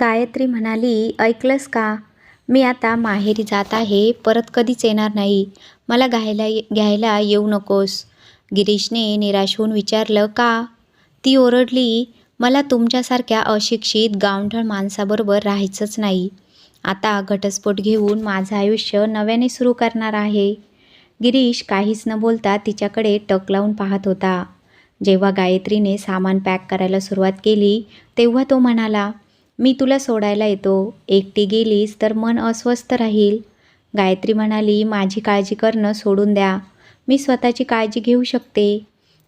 गायत्री म्हणाली ऐकलंस का? मी आता माहेरी जात आहे परत कधीच येणार नाही. मला घ्यायला घ्यायला येऊ नकोस. गिरीशने निराश होऊन विचारलं का? ती ओरडली मला तुमच्यासारख्या अशिक्षित गावढळ माणसाबरोबर राहायचंच नाही. आता घटस्फोट घेऊन माझं आयुष्य नव्याने सुरू करणार आहे. गिरीश काहीच न बोलता तिच्याकडे टक लावून पाहत होता. जेव्हा गायत्रीने सामान पॅक करायला सुरुवात केली तेव्हा तो म्हणाला मी तुला सोडायला येतो. एकटी गेलीस तर मन अस्वस्थ राहील. गायत्री म्हणाली माझी काळजी करणं सोडून द्या. मी स्वतःची काळजी घेऊ शकते.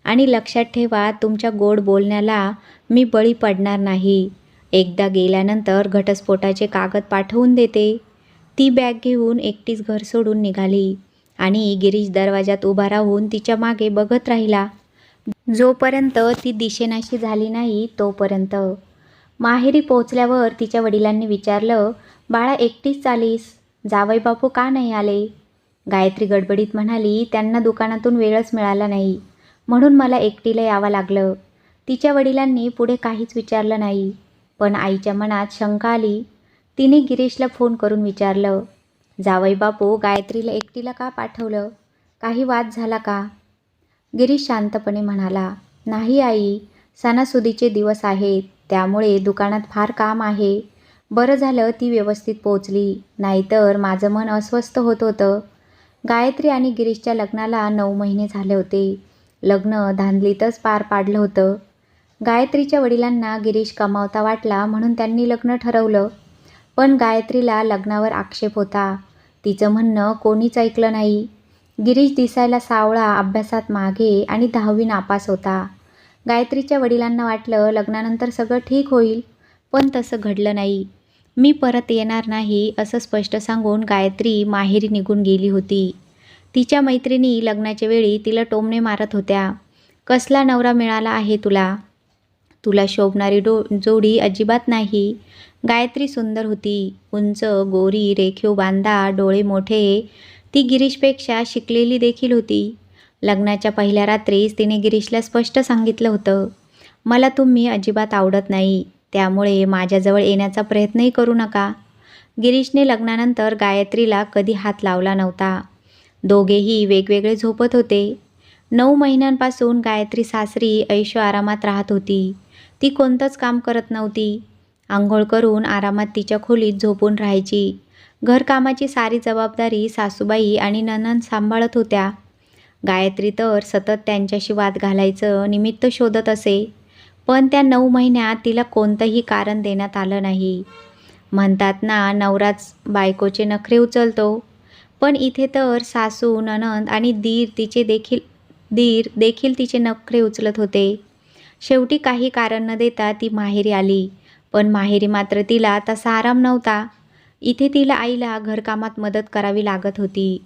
आणि लक्षात ठेवा तुमच्या गोड बोलण्याला मी बळी पडणार नाही. एकदा गेल्यानंतर घटस्फोटाचे कागद पाठवून देते. ती बॅग घेऊन एकटीच घर सोडून निघाली आणि गिरीश दरवाजात उभा राहून तिच्यामागे बघत राहिला. जोपर्यंत ती दिशेनाशी झाली नाही तोपर्यंत माहेरी पोचल्यावर तिच्या वडिलांनी विचारलं बाळा एकटीच चालीस. जावई बापू का नाही आले? गायत्री गडबडीत म्हणाली त्यांना दुकानातून वेळच मिळाला नाही. म्हणून मला एकटीला यावं लागलं. तिच्या वडिलांनी पुढे काहीच विचारलं नाही. पण आईच्या मनात शंका आली. तिने गिरीशला फोन करून विचारलं जावई बापू गायत्रीला एकटीला का पाठवलं? काही वाद झाला का? गिरीश शांतपणे म्हणाला नाही आई. सणासुदीचे दिवस आहेत. त्यामुळे दुकानात फार काम आहे. बरं झालं ती व्यवस्थित पोचली नाहीतर माझं मन अस्वस्थ होत होतं. गायत्री आणि गिरीशच्या लग्नाला नऊ महिने झाले होते. लग्न धांदलीतच पार पाडलं होतं. गायत्रीच्या वडिलांना गिरीश कमावता वाटला म्हणून त्यांनी लग्न ठरवलं. पण गायत्रीला लग्नावर आक्षेप होता. तिचं म्हणणं कोणीच ऐकलं नाही. गिरीश दिसायला सावळा अभ्यासात मागे आणि दहावी नापास होता. गायत्रीच्या वडिलांना वाटलं लग्नानंतर सगळं ठीक होईल पण तसं घडलं नाही. मी परत येणार नाही असं स्पष्ट सांगून गायत्री माहेरी निघून गेली होती. तिच्या मैत्रिणी लग्नाच्या वेळी तिला टोमणे मारत होत्या. कसला नवरा मिळाला आहे तुला? तुला शोभणारी डो जोडी अजिबात नाही. गायत्री सुंदर होती. उंच गोरी रेखीव बांधा डोळे मोठे. ती गिरीशपेक्षा शिकलेली देखील होती. लग्नाच्या पहिल्या रात्रीच तिने गिरीशला स्पष्ट सांगितलं होतं मला तुम्ही अजिबात आवडत नाही त्यामुळे माझ्याजवळ येण्याचा प्रयत्नही करू नका. गिरीशने लग्नानंतर गायत्रीला कधी हात लावला नव्हता. दोघेही वेगवेगळे झोपत होते. नऊ महिन्यांपासून गायत्री सासरी ऐशो आरामात राहत होती. ती कोणतंच काम करत नव्हती. आंघोळ करून आरामात तिच्या खोलीत झोपून राहायची. घरकामाची सारी जबाबदारी सासूबाई आणि ननन सांभाळत होत्या. गायत्री तर सतत त्यांच्याशी वाद घालायचं निमित्त शोधत असे. पण त्या नऊ महिन्यात तिला कोणतंही कारण देण्यात आलं नाही. म्हणतात ना नवराच बायकोचे नखरे उचलतो. पण इथे तर सासू ननंद आणि दीर तिचे देखील दीर देखील तिचे नखरे उचलत होते. शेवटी काही कारण न देता ती माहेरी आली. पण माहेरी मात्र तिला तसा आराम नव्हता. इथे तिला आईला घरकामात मदत करावी लागत होती.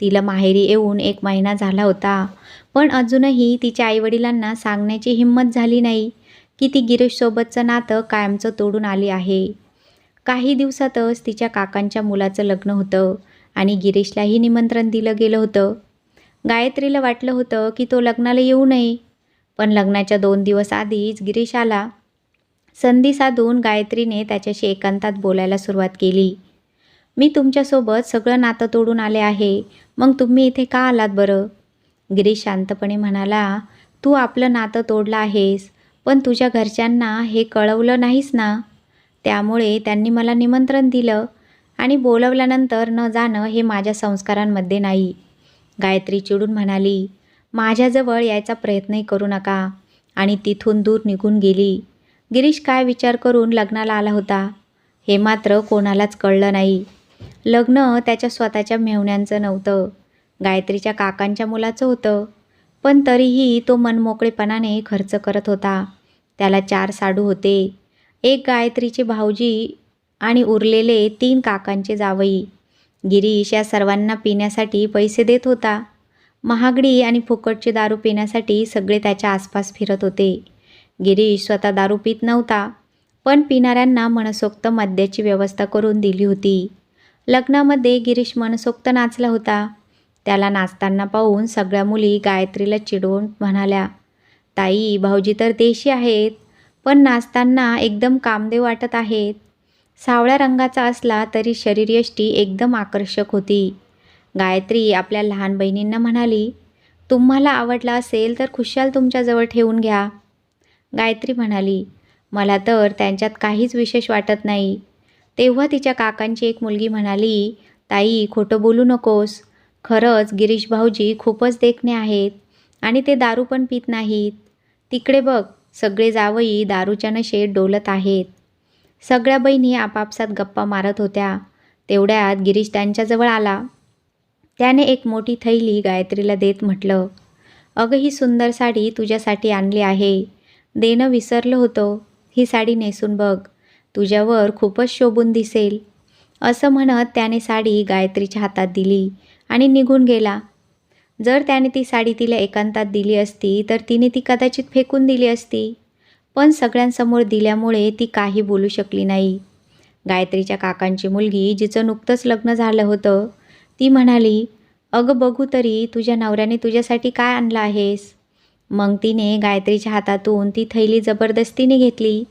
तिला माहेरी येऊन एक महिना झाला होता. पण अजूनही तिच्या आईवडिलांना सांगण्याची हिंमत झाली नाही की ती गिरीशसोबतचं नातं कायमचं तोडून आली आहे. काही दिवसातच तिच्या काकांच्या मुलाचं लग्न होतं आणि गिरीशलाही निमंत्रण दिलं गेलं होतं. गायत्रीला वाटलं होतं की तो लग्नाला येऊ नये. पण लग्नाच्या दोन दिवस आधीच गिरीश आला. संधी साधून गायत्रीने त्याच्याशी एकांतात बोलायला सुरुवात केली. मी तुमच्यासोबत सगळं नातं तोडून आले आहे. मग तुम्ही इथे का आलात बरं? गिरीश शांतपणे म्हणाला तू आपलं नातं तोडलं आहेस पण तुझ्या घरच्यांना हे कळवलं नाहीस ना? त्यामुळे त्यांनी मला निमंत्रण दिलं आणि बोलवल्यानंतर न जाणं हे माझ्या संस्कारांमध्ये नाही. गायत्री चिडून म्हणाली माझ्याजवळ यायचा प्रयत्नही करू नका. आणि तिथून दूर निघून गेली. गिरीश काय विचार करून लग्नाला आला होता हे मात्र कोणालाच कळलं नाही. लग्न त्याच्या स्वतःच्या मेहुण्यांचं नव्हतं. गायत्रीच्या काकांच्या मुलाचं होतं. पण तरीही तो मनमोकळेपणाने खर्च करत होता. त्याला चार साडू होते. एक गायत्रीचे भाऊजी आणि उरलेले तीन काकांचे जावई. गिरीश या सर्वांना पिण्यासाठी पैसे देत होता. महागडी आणि फुकटची दारू पिण्यासाठी सगळे त्याच्या आसपास फिरत होते. गिरीश स्वतः दारू पित नव्हता पण पिणाऱ्यांना मनसोक्त मद्याची व्यवस्था करून दिली होती. लग्नामध्ये गिरीश मनसोक्त नाचला होता. त्याला नाचताना पाहून सगळ्या मुली गायत्रीला चिडवून म्हणाल्या ताई भाऊजी तर देशी आहेत पण नाचताना एकदम कामदेव वाटत आहेत. सावळ्या रंगाचा असला तरी शरीरयष्टी एकदम आकर्षक होती. गायत्री आपल्या लहान बहिणींना म्हणाली तुम्हाला आवडला असेल तर खुशाल तुमच्याजवळ ठेवून घ्या. गायत्री म्हणाली मला तर त्यांच्यात काहीच विशेष वाटत नाही. तेव्हा तिच्या काकांची एक मुलगी म्हणाली ताई खोटं बोलू नकोस. खरंच गिरीश भाऊजी खूपच देखणे आहेत आणि ते दारू पण पित नाहीत. तिकडे बघ सगळे जावई दारूच्या नशेत डोलत आहेत. सगळ्या बहिणी आपापसात गप्पा मारत होत्या. तेवढ्यात गिरीश त्यांच्याजवळ आला. त्याने एक मोठी थैली गायत्रीला देत म्हटलं अगं ही सुंदर साडी तुझ्यासाठी आणली आहे. देणं विसरलं होतं. ही साडी नेसून बघ. तुझ्यावर खूपच शोभून दिसेल. असं म्हणत त्याने साडी गायत्रीच्या हातात दिली आणि निघून गेला. जर त्याने ती साडी तिला एकांतात दिली असती तर तिने ती कदाचित फेकून दिली असती. पण सगळ्यांसमोर दिल्यामुळे ती काही बोलू शकली नाही. गायत्रीच्या काकांची मुलगी जिचं नुकतंच लग्न झालं होतं ती म्हणाली अगं बघू तरी तुझ्या नवऱ्याने तुझ्यासाठी काय आणलं आहेस? मग तिने गायत्रीच्या हातातून ती थैली जबरदस्तीने घेतली.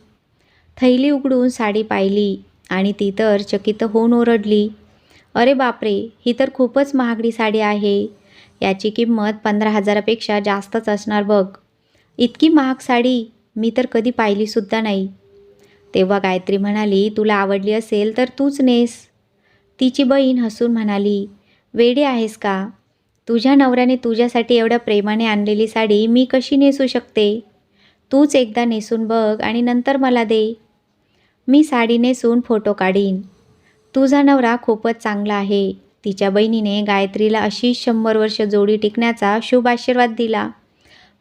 थैली उघडून साडी पाहिली आणि ती तर चकित होऊन ओरडली. अरे बापरे ही तर खूपच महागडी साडी आहे. याची किंमत पंधरा हजारापेक्षा जास्तच असणार बघ. इतकी महाग साडी मी तर कधी पाहिलीसुद्धा नाही तेव्हा गायत्री म्हणाली तुला आवडली असेल तर तूच नेस तिची बहीण हसून म्हणाली वेडे आहेस का? तुझ्या नवऱ्याने तुझ्यासाठी एवढ्या प्रेमाने आणलेली साडी मी कशी नेसू शकते? तूच एकदा नेसून बघ आणि नंतर मला दे. मी साडी नेसून फोटो काढीन. तुझा नवरा खूपच चांगला आहे. तिच्या बहिणीने गायत्रीला अशी शंभर वर्ष जोडी टिकण्याचा शुभ आशीर्वाद दिला.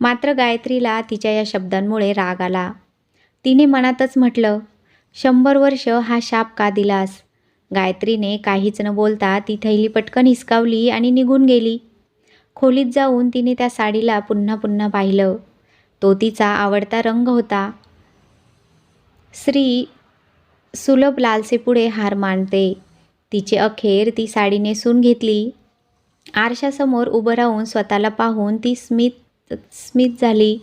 मात्र गायत्रीला तिच्या या शब्दांमुळे राग आला. तिने मनातच म्हटलं शंभर वर्ष हा शाप का दिलास? गायत्रीने काहीच न बोलता ती थैली पटकन हिसकावली आणि निघून गेली. खोलीत जाऊन तिने त्या साडीला पुन्हा पुन्हा पाहिलं. तो तिचा आवडता रंग होता. श्री सुलभ लालसेपुढे हार मांडते तिचे अखेर ती साडी नेसून घेतली. आरशासमोर उभं राहून स्वतःला पाहून ती स्मित स्मित झाली.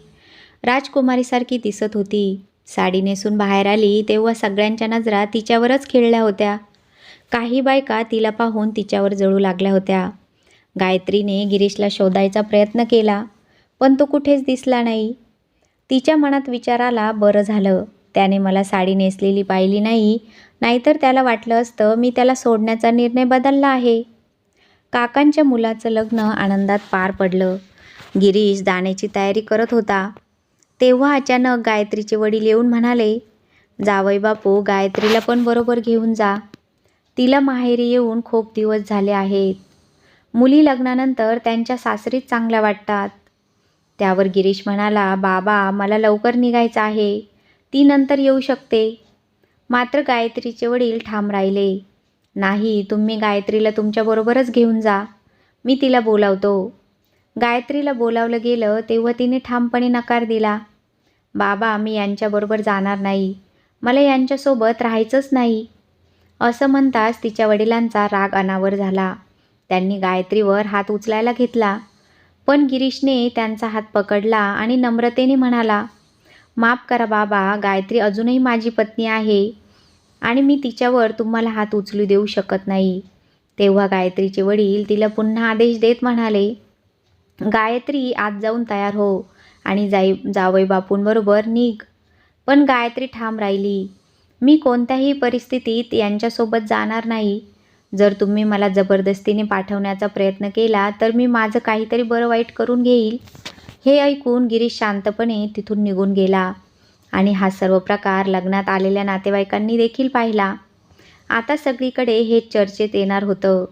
राजकुमारीसारखी दिसत होती. साडी नेसून बाहेर आली तेव्हा सगळ्यांच्या नजरा तिच्यावरच खेळल्या होत्या. काही बायका तिला पाहून तिच्यावर जळू लागल्या होत्या. गायत्रीने गिरीशला शोधायचा प्रयत्न केला पण तो कुठेच दिसला नाही. तिच्या मनात विचाराला बरं झालं. त्याने मला साडी नेसलेली पाहिली नाही नाहीतर त्याला वाटलं असतं मी त्याला सोडण्याचा निर्णय बदलला आहे. काकांच्या मुलाचं लग्न आनंदात पार पडलं. गिरीश जाण्याची तयारी करत होता. तेव्हा अचानक गायत्रीचे वडील येऊन म्हणाले जावई बापू गायत्रीला पण बरोबर घेऊन जा. तिला माहेरी येऊन खूप दिवस झाले आहेत. मुली लग्नानंतर त्यांच्या सासरीच चांगल्या वाटतात. त्यावर गिरीश म्हणाला बाबा मला लवकर निघायचं आहे. ती नंतर येऊ शकते. मात्र गायत्रीचे वडील ठाम राहिले. नाही तुम्ही गायत्रीला तुमच्याबरोबरच घेऊन जा. मी तिला बोलावतो. गायत्रीला बोलावलं गेलं तेव्हा तिने ठामपणे नकार दिला. बाबा मी यांच्याबरोबर जाणार नाही. मला यांच्यासोबत राहायचंच नाही. असं म्हणताच तिच्या वडिलांचा राग अनावर झाला. त्यांनी गायत्रीवर हात उचलायला घेतला. पण गिरीशने त्यांचा हात पकडला आणि नम्रतेने म्हणाला माफ करा बाबा गायत्री अजूनही माझी पत्नी आहे आणि मी तिच्यावर तुम्हाला हात उचलू देऊ शकत नाही. तेव्हा गायत्रीचे वडील तिला पुन्हा आदेश देत म्हणाले गायत्री आज जाऊन तयार हो आणि जाई जावई बापूंबरोबर निघ. पण गायत्री ठाम राहिली मी कोणत्याही परिस्थितीत यांच्यासोबत जाणार नाही. जर तुम्ही मला जबरदस्तीने पाठवण्याचा प्रयत्न केला तर मी माझं काहीतरी बरं वाईट करून घेईल. हे ऐकून गिरीश शांतपणे तिथून निघून गेला आणि हा सर्व प्रकार लग्नात आलेल्या नातेवाईकांनी देखील पाहिला. आता सगळीकडे हे चर्चेत येणार होतं.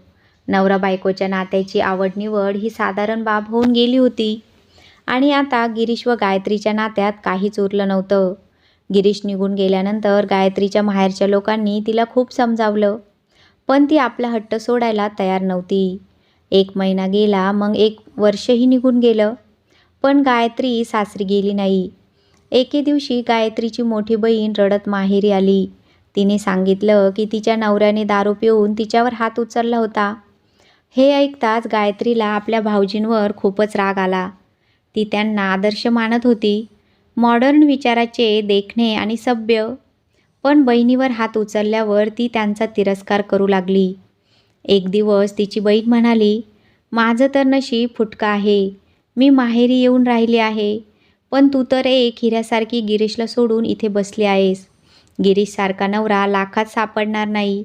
नवरा बायकोच्या नात्याची आवड निवड ही साधारण बाब होऊन गेली होती. आणि आता गिरीश व गायत्रीच्या नात्यात काहीच उरलं नव्हतं. गिरीश निघून गेल्यानंतर गायत्रीच्या माहेरच्या लोकांनी तिला खूप समजावलं. पण ती आपला हट्ट सोडायला तयार नव्हती. एक महिना गेला मग एक वर्षही निघून गेलं. पण गायत्री सासरी गेली नाही. एके दिवशी गायत्रीची मोठी बहीण रडत माहेरी आली. तिने सांगितलं की तिच्या नवऱ्याने दारू पिऊन तिच्यावर हात उचलला होता. हे ऐकताच गायत्रीला आपल्या भाऊजींवर खूपच राग आला. ती त्यांना आदर्श मानत होती. मॉडर्न विचाराचे देखणे आणि सभ्य. पण बहिणीवर हात उचलल्यावर ती त्यांचा तिरस्कार करू लागली. एक दिवस तिची बहीण म्हणाली माझं तर नशीब फुटका आहे. मी माहेरी येऊन राहिली आहे. पण तू तर एक हिऱ्यासारखी गिरीशला सोडून इथे बसली आहेस. गिरीशसारखा नवरा लाखात सापडणार नाही.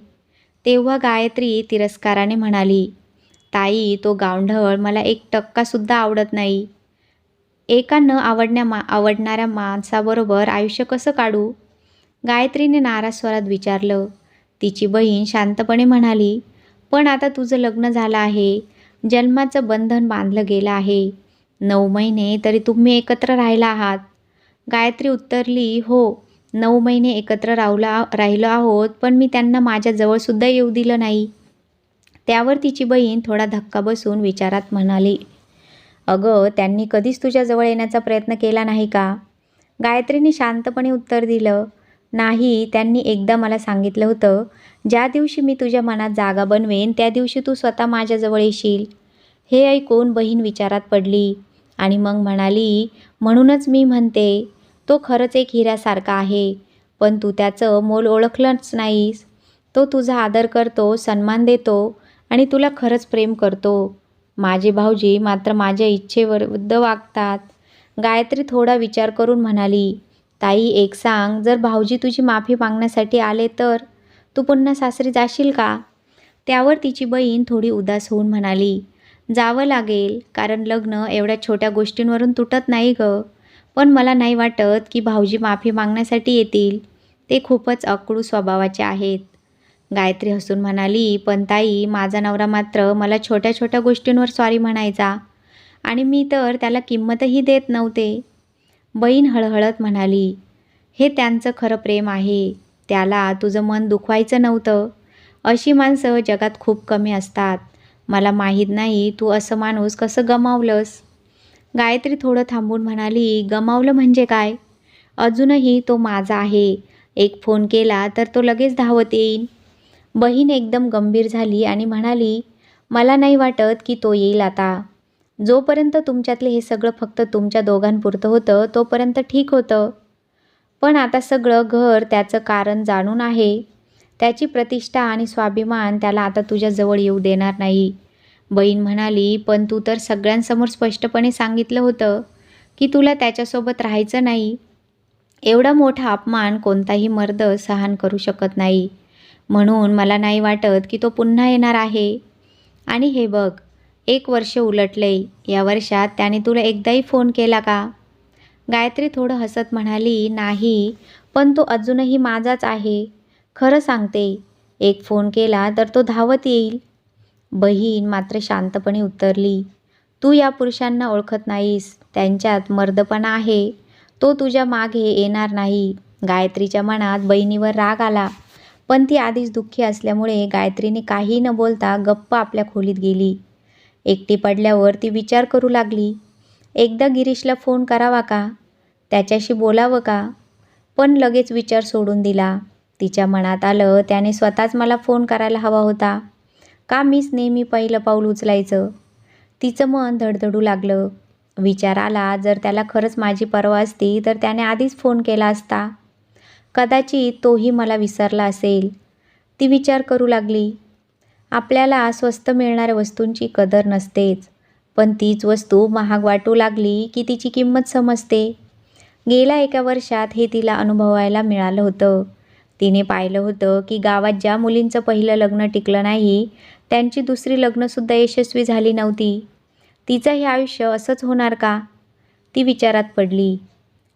तेव्हा गायत्री तिरस्काराने म्हणाली ताई तो गावंढळ मला एक टक्कासुद्धा आवडत नाही. एका न आवडण्या मा आवडणाऱ्या माणसाबरोबर आयुष्य कसं काढू? गायत्रीने नाराज स्वरात विचारलं. तिची बहीण शांतपणे म्हणाली पण आता तुझं लग्न झालं आहे. जन्माचं बंधन बांधलं गेलं आहे. नऊ महिने तरी तुम्ही एकत्र राहिला आहात. गायत्री उत्तरली हो नऊ महिने एकत्र राहुला राहिलो आहोत पण मी त्यांना माझ्याजवळसुद्धा येऊ दिलं नाही. त्यावर तिची बहीण थोडा धक्का बसून विचारात म्हणाली अगं त्यांनी कधीच तुझ्याजवळ येण्याचा प्रयत्न केला नाही का? गायत्रीने शांतपणे उत्तर दिलं नाही त्यांनी एकदा मला सांगितलं होतं ज्या दिवशी मी तुझ्या मनात जागा बनवेन त्या दिवशी तू स्वतः माझ्याजवळ येशील. हे ऐकून बहीण विचारात पडली आणि मग म्हणाली म्हणूनच मी म्हणते तो खरंच एक हिऱ्यासारखा आहे पण तू त्याचं मोल ओळखलंच नाहीस. तो तुझा आदर करतो सन्मान देतो आणि तुला खरंच प्रेम करतो. माझे भाऊजी मात्र माझ्या इच्छेविरुद्ध वागतात. गायत्री थोडा विचार करून म्हणाली ताई एक सांग जर भाऊजी तुझी माफी मागण्यासाठी आले तर? तू पुन्हा सासरी जाशील का? त्यावर तिची बहीण थोडी उदास होऊन म्हणाली जावं लागेल कारण लग्न एवढ्या छोट्या गोष्टींवरून तुटत नाही गं. पण मला नाही वाटत की भाऊजी माफी मागण्यासाठी येतील. ते खूपच अकडू स्वभावाचे आहेत. गायत्री हसून म्हणाली पण ताई माझा नवरा मात्र मला छोट्या छोट्या गोष्टींवर सॉरी म्हणायचा. आणि मी तर त्याला किंमतही देत नव्हते. बहीण हळहळत म्हणाली हे त्यांचं खरं प्रेम आहे. त्याला तुझं मन दुखवायचं नव्हतं. अशी माणसं जगात खूप कमी असतात. मला माहीत नाही तू असं माणूस कसं गमावलंस? गायत्री थोडं थांबून म्हणाली गमावलं म्हणजे काय? अजूनही तो माझा आहे. एक फोन केला तर तो लगेच धावत येईन. बहीण एकदम गंभीर झाली आणि म्हणाली मला नाही वाटत की तो येईल आता. जोपर्यंत तुमच्यातले हे सगळं फक्त तुमच्या दोघांपुरतं होतं तोपर्यंत ठीक होतं. पण आता सगळं घर त्याचं कारण जाणून आहे. त्याची प्रतिष्ठा आणि स्वाभिमान त्याला आता तुझ्याजवळ येऊ देणार नाही. बहीण म्हणाली पण तू तर सगळ्यांसमोर स्पष्टपणे सांगितलं होतं की तुला त्याच्यासोबत राहायचं नाही. एवढा मोठा अपमान कोणताही मर्द सहन करू शकत नाही. म्हणून मला नाही वाटत की तो पुन्हा येणार आहे. आणि हे बघ एक वर्ष उलटले. या वर्षात त्याने तुला एकदाही फोन केला का? गायत्री थोडं हसत म्हणाली नाही पण तो अजूनही माझाच आहे. खरं सांगते एक फोन केला तर तो धावत येईल. बहीण मात्र शांतपणे उत्तरली तू या पुरुषांना ओळखत नाहीस. त्यांच्यात मर्दपणा आहे. तो तुझ्या मागे येणार नाही. गायत्रीच्या मनात बहिणीवर राग आला. पण ती आधीच दुःखी असल्यामुळे गायत्रीने काही न बोलता गप्प आपल्या खोलीत गेली. एकटी पडल्यावर ती विचार करू लागली. एकदा गिरीशला फोन करावा का? त्याच्याशी बोलावं का? पण लगेच विचार सोडून दिला. तिच्या मनात आलं त्याने स्वतःच मला फोन करायला हवा होता. का मीच नेहमी पहिलं पाऊल उचलायचं? तिचं मन धडधडू लागलं. विचार आला जर त्याला खरंच माझी परवा असती तर त्याने आधीच फोन केला असता. कदाचित तोही मला विसरला असेल. ती विचार करू लागली. आपल्याला स्वस्त मिळणाऱ्या वस्तूंची कदर नसतेच पण तीच वस्तू महाग वाटू लागली की तिची किंमत समजते. गेल्या एका वर्षात हे तिला अनुभवायला मिळालं होतं. तिने पाहिलं होतं की गावात ज्या मुलींचं पहिलं लग्न टिकलं नाही त्यांची दुसरी लग्नसुद्धा यशस्वी झाली नव्हती. तिचं हे आयुष्य असंच होणार का? ती विचारात पडली.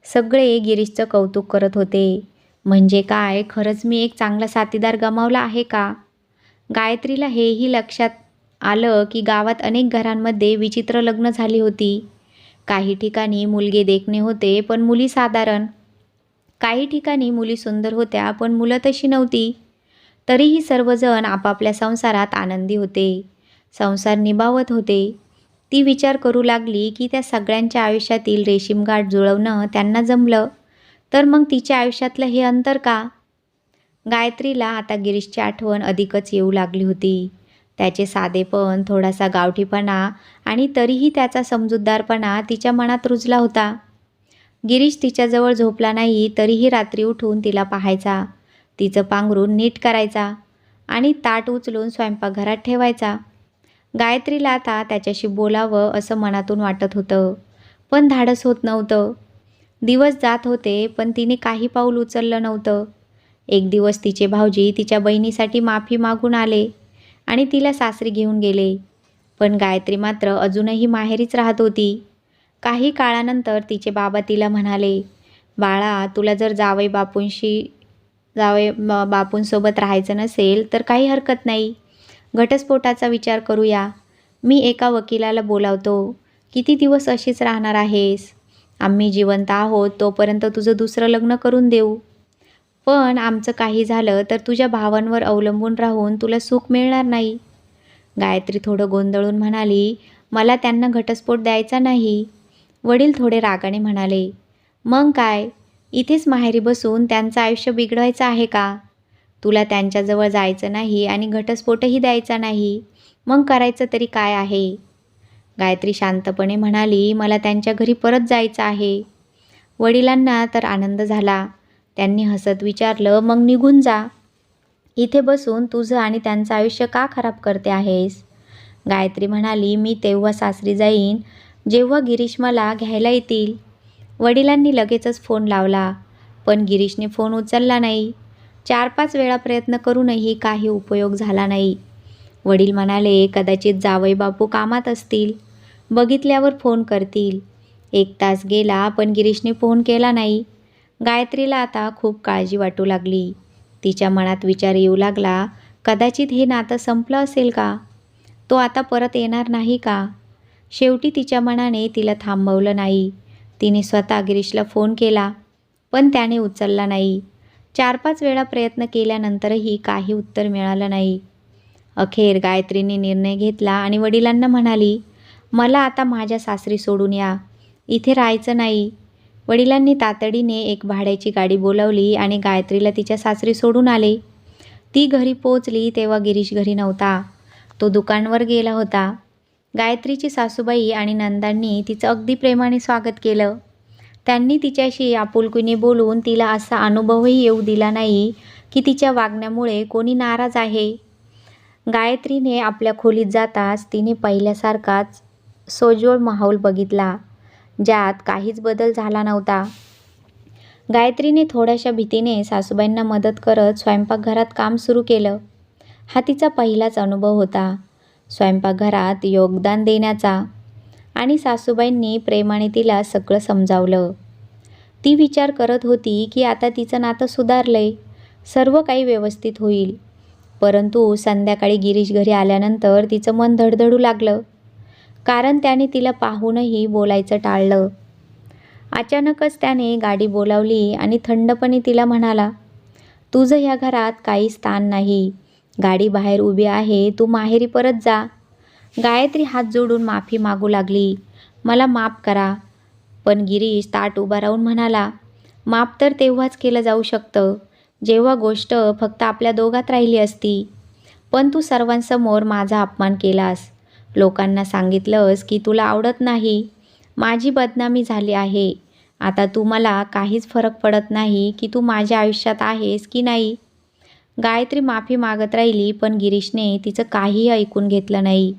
सगळे गिरीशचं कौतुक करत होते. म्हणजे काय? खरंच मी एक चांगला साथीदार गमावला आहे का? गायत्रीला हेही लक्षात आलं की गावात अनेक घरांमध्ये विचित्र लग्न झाली होती. काही ठिकाणी मुलगे देखणे होते पण मुली साधारण काही ठिकाणी मुली सुंदर होत्या पण मुलं तशी नव्हती. तरीही सर्वजण आपापल्या संसारात आनंदी होते. संसार निभावत होते. ती विचार करू लागली की त्या सगळ्यांच्या आयुष्यातील रेशीमगाठ जुळवणं त्यांना जमलं. तर मग तिच्या आयुष्यातलं हे अंतर का? गायत्रीला आता गिरीशची आठवण अधिकच येऊ लागली होती. त्याचे साधेपण थोडासा गावठीपणा आणि तरीही त्याचा समजूतदारपणा तिच्या मनात रुजला होता. गिरीश तिच्याजवळ झोपला नाही तरीही रात्री उठून तिला पाहायचा. तिचं पांघरून नीट करायचा आणि ताट उचलून स्वयंपाकघरात ठेवायचा. गायत्रीला आता त्याच्याशी बोलावं असं मनातून वाटत होतं पण धाडस होत नव्हतं. दिवस जात होते पण तिने काही पाऊल उचललं नव्हतं. एक दिवस तिचे भाऊजी तिच्या बहिणीसाठी माफी मागून आले आणि तिला सासरी घेऊन गेले. पण गायत्री मात्र अजूनही माहेरीच राहत होती. काही काळानंतर तिचे बाबा तिला म्हणाले बाळा तुला जर जावई बापूंशी जावई बापूंसोबत राहायचं नसेल तर काही हरकत नाही. घटस्फोटाचा विचार करूया. मी एका वकिलाला बोलावतो. किती दिवस अशीच राहणार आहेस? आम्ही जिवंत आहोत तोपर्यंत तुझं दुसरं लग्न करून देऊ. पण आमचं काही झालं तर तुझ्या भावांवर अवलंबून राहून तुला सुख मिळणार नाही. गायत्री थोडं गोंधळून म्हणाली मला त्यांना घटस्फोट द्यायचा नाही. वडील थोडे रागाने म्हणाले मग काय? इथेच माहेरी बसून त्यांचं आयुष्य बिघडवायचं आहे का? तुला त्यांच्याजवळ जायचं नाही आणि घटस्फोटही द्यायचा नाही. मग करायचं तरी काय आहे? गायत्री शांतपणे म्हणाली मला त्यांच्या घरी परत जायचं आहे. वडिलांना तर आनंद झाला. त्यांनी हसत विचारलं मग निघून जा. इथे बसून तुझं आणि त्यांचं आयुष्य का खराब करते आहेस? गायत्री म्हणाली मी तेव्हा सासरी जाईन जेव्हा गिरीश मला घ्यायला येतील वडिलांनी लगेचच फोन लावला. पण गिरीशने फोन उचलला नाही. चार पाच वेळा प्रयत्न करूनही काही उपयोग झाला नाही. वडील म्हणाले कदाचित जावई बापू कामात असतील. बघितल्यावर फोन करतील. एक तास गेला पण गिरीशने फोन केला नाही. गायत्रीला आता खूप काळजी वाटू लागली. तिच्या मनात विचार येऊ लागला कदाचित हे नातं संपलं असेल का? तो आता परत येणार नाही का? शेवटी तिच्या मनाने तिला थांबवलं नाही. तिने स्वतः गिरीशला फोन केला पण त्याने उचलला नाही. चार पाच वेळा प्रयत्न केल्यानंतरही काही उत्तर मिळालं नाही. अखेर गायत्रीने निर्णय घेतला आणि वडिलांना म्हणाली मला आता माझ्या सासरी सोडून या. इथे राहायचं नाही. वडिलांनी तातडीने एक भाड्याची गाडी बोलावली आणि गायत्रीला तिच्या सासरी सोडून आले. ती घरी पोचली तेव्हा गिरीश घरी नव्हता. तो दुकानवर गेला होता. गायत्रीची सासूबाई आणि नंदांनी तिचं अगदी प्रेमाने स्वागत केलं. त्यांनी तिच्याशी आपुलकीने बोलून तिला असा अनुभवही येऊ दिला नाही की तिच्या वागण्यामुळे कोणी नाराज आहे. गायत्रीने आपल्या खोलीत जाताच तिने पहिल्यासारखाच सोजोळ माहोल बघितला ज्यात काहीच बदल झाला नव्हता. गायत्रीने थोड्याशा भीतीने सासूबाईंना मदत करत स्वयंपाकघरात काम सुरू केलं. हा तिचा पहिलाच अनुभव होता. स्वयंपाकघरात योगदान देण्याचा आणि सासूबाईंनी प्रेमाने तिला सगळं समजावलं. ती विचार करत होती की आता तिचं नातं सुधारलंय सर्व काही व्यवस्थित होईल. परंतु संध्याकाळी गिरीश घरी आल्यानंतर तिचं मन धडधडू लागलं. कारण त्याने तिला पाहूनही बोलायचं टाळलं. अचानकच त्याने गाडी बोलावली आणि थंडपणे तिला म्हणाला तुझं ह्या घरात काही स्थान नाही. गाडी बाहेर उभी आहे तू माहेरी परत जा. गायत्री हात जोडून माफी मागू लागली. मला माफ करा. पण गिरीश ताट उभा राहून म्हणाला माफ तर तेव्हाच केलं जाऊ शकतं. जेव्हा गोष्ट फक्त आपल्या दोघात राहिली असती. पण तू सर्वांसमोर माझा अपमान केलास. लोकांना सांगितलंस की तुला आवडत नाही. माझी बदनामी झाली आहे. आता तू मला काहीच फरक पडत नाही की तू माझ्या आयुष्यात आहेस की नाही. गायत्री माफी मागत राहिली पण गिरीशने तिचं काहीही ऐकून घेतलं नाही.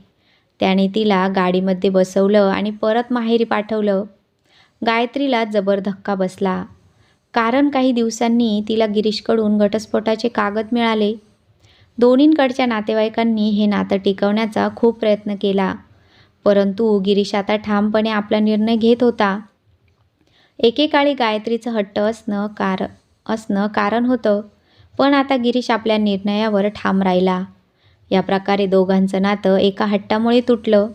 त्याने तिला गाडीमध्ये बसवलं आणि परत माहेरी पाठवलं. गायत्रीला जबर धक्का बसला. कारण काही दिवसांनी तिला गिरीशकडून घटस्फोटाचे कागद मिळाले. दोन्हींकडच्या नातेवाईकांनी हे नातं टिकवण्याचा खूप प्रयत्न केला. परंतु गिरीश आता ठामपणे आपला निर्णय घेत होता. एकेकाळी गायत्रीचं हट्ट असणं कार असणं कारण होतं. पण आता गिरीश आपल्या निर्णयावर ठाम राहिला. या प्रकारे दोघांचं नातं एका हट्टामुळे तुटलं.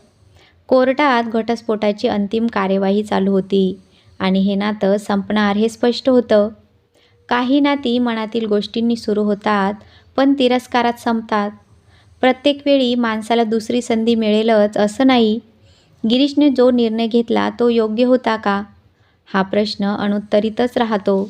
कोर्टात घटस्फोटाची अंतिम कार्यवाही चालू होती आणि हे नातं संपणार हे स्पष्ट होतं. काही नाती मनातील गोष्टींनी सुरू होतात पण तिरस्कारात संपतात. प्रत्येक वेळी माणसाला दुसरी संधी मिळेलच असं नाही. गिरीशने जो निर्णय घेतला तो योग्य होता का? हा प्रश्न अनुत्तरितच राहतो.